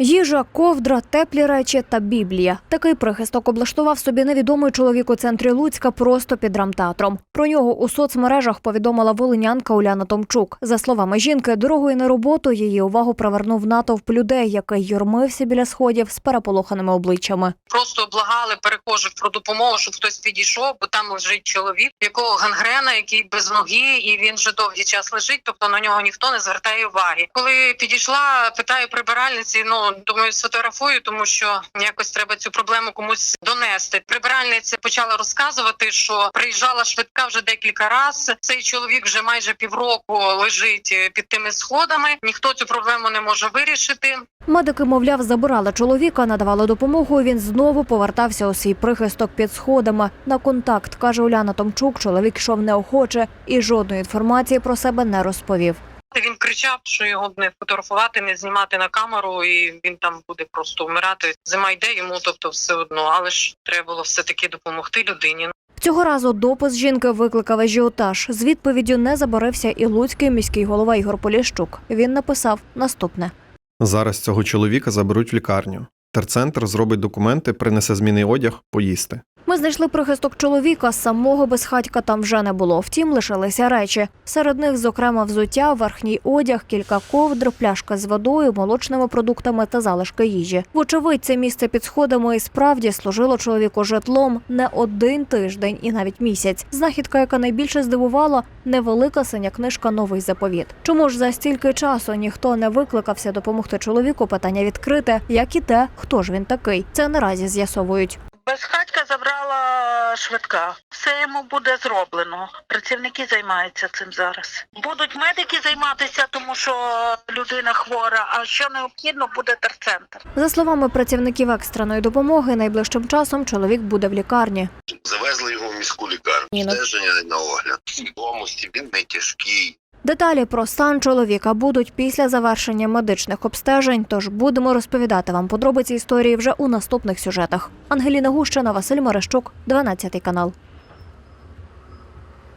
Їжа, ковдра, теплі речі та біблія. Такий прихисток облаштував собі невідомий чоловік у центрі Луцька просто під драмтеатром. Про нього у соцмережах повідомила волинянка Уляна Томчук. За словами жінки, дорогою на роботу її увагу привернув натовп людей, який юрмився біля сходів з переполоханими обличчями. просто благали перехожих про допомогу, щоб хтось підійшов, бо там лежить чоловік, якого гангрена, який без ноги, і він вже довгий час лежить. Тобто на нього ніхто не звертає уваги. Коли підійшла, питаю прибиральниці. Ну думаю, сфотографую, тому що якось треба цю проблему комусь донести. Прибиральниця почала розказувати, що приїжджала швидка вже декілька разів. Цей чоловік вже майже півроку лежить е, під тими сходами. Ніхто цю проблему не може вирішити. Медики, мовляв, забирали чоловіка, надавали допомогу. Він знову повертався у свій прихисток під сходами. На контакт каже Уляна Томчук. Чоловік йшов неохоче і жодної інформації про себе не розповів. Він кричав, що його не фотографувати, не знімати на камеру, і він там буде просто вмирати. Зима йде йому, тобто все одно. Але ж треба було все таки допомогти людині. Цього разу допис жінки викликав ажіотаж. З відповіддю не забарився і луцький міський голова Ігор Поліщук. Він написав наступне. Зараз цього чоловіка заберуть в лікарню. Терцентр зробить документи, принесе змінний одяг, поїсти. Ми знайшли прихисток чоловіка, самого безхатька там вже не було. Втім, лишилися речі. Серед них, зокрема, взуття, верхній одяг, кілька ковдр, пляшка з водою, молочними продуктами та залишки їжі. Вочевидь, це місце під сходами і справді служило чоловіку житлом не один тиждень і навіть місяць. Знахідка, яка найбільше здивувала, невелика синя книжка Новий заповіт. Чому ж за стільки часу ніхто не викликався допомогти чоловіку? Питання відкрите, як і те, хто ж він такий. Це наразі з'ясовують. Безхатька забрала швидка. Все йому буде зроблено. Працівники займаються цим зараз. Будуть медики займатися, тому що людина хвора. А що необхідно, буде терцентр. За словами працівників екстреної допомоги, найближчим часом чоловік буде в лікарні. Завезли його в міську лікарню. Ну- Стеження на огляд. Свідомості він не тяжкий. Деталі про стан чоловіка будуть після завершення медичних обстежень. Тож будемо розповідати вам подробиці історії вже у наступних сюжетах. Ангеліна Гущина, Василь Мерещук, 12 канал.